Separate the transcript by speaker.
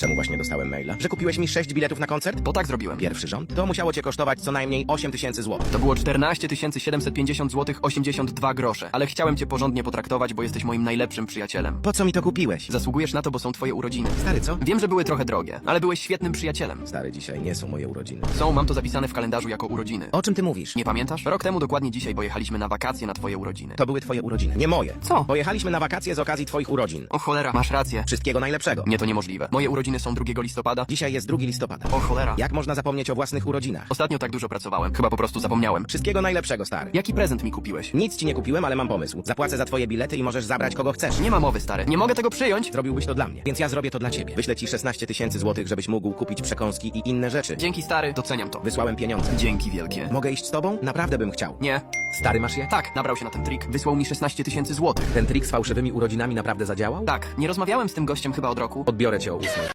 Speaker 1: Czemu właśnie dostałem maila? Że kupiłeś mi 6 biletów na koncert?
Speaker 2: Bo tak zrobiłem.
Speaker 1: Pierwszy rząd? To musiało cię kosztować co najmniej 8 tysięcy złotych.
Speaker 2: To było 14 750 zł 82 grosze. Ale chciałem cię porządnie potraktować, bo jesteś moim najlepszym przyjacielem.
Speaker 1: Po co mi to kupiłeś?
Speaker 2: Zasługujesz na to, bo są twoje urodziny.
Speaker 1: Stary, co?
Speaker 2: Wiem, że były trochę drogie, ale byłeś świetnym przyjacielem.
Speaker 1: Stary, dzisiaj nie są moje urodziny.
Speaker 2: Są, mam to zapisane w kalendarzu jako urodziny.
Speaker 1: O czym ty mówisz?
Speaker 2: Nie pamiętasz? Rok temu dokładnie dzisiaj pojechaliśmy na wakacje na twoje urodziny.
Speaker 1: To były twoje urodziny, nie moje.
Speaker 2: Co?
Speaker 1: Pojechaliśmy na wakacje z okazji twoich urodzin.
Speaker 2: O cholera, masz rację.
Speaker 1: Wszystkiego najlepszego.
Speaker 2: Nie, to niemożliwe. Moje urodziny są 2 listopada.
Speaker 1: Dzisiaj jest 2 listopada.
Speaker 2: O cholera.
Speaker 1: Jak można zapomnieć o własnych urodzinach?
Speaker 2: Ostatnio tak dużo pracowałem. Chyba po prostu zapomniałem.
Speaker 1: Wszystkiego najlepszego, stary.
Speaker 2: Jaki prezent mi kupiłeś?
Speaker 1: Nic ci nie kupiłem, ale mam pomysł. Zapłacę za twoje bilety i możesz zabrać kogo chcesz.
Speaker 2: Nie ma mowy, stary. Nie mogę tego przyjąć.
Speaker 1: Zrobiłbyś to dla mnie, więc ja zrobię to dla ciebie. Wyślę ci 16 tysięcy złotych, żebyś mógł kupić przekąski i inne rzeczy.
Speaker 2: Dzięki, stary. Doceniam to.
Speaker 1: Wysłałem pieniądze.
Speaker 2: Dzięki wielkie.
Speaker 1: Mogę iść z tobą? Naprawdę bym chciał.
Speaker 2: Nie.
Speaker 1: Stary, masz je?
Speaker 2: Tak, nabrał się na ten trik. Wysłał mi 16 tysięcy złotych.
Speaker 1: Ten trik z fałszywymi urodzinami naprawdę zadziałał?
Speaker 2: Tak, nie rozmawiałem z tym gościem chyba od roku.
Speaker 1: Odbiorę cię o ósmej.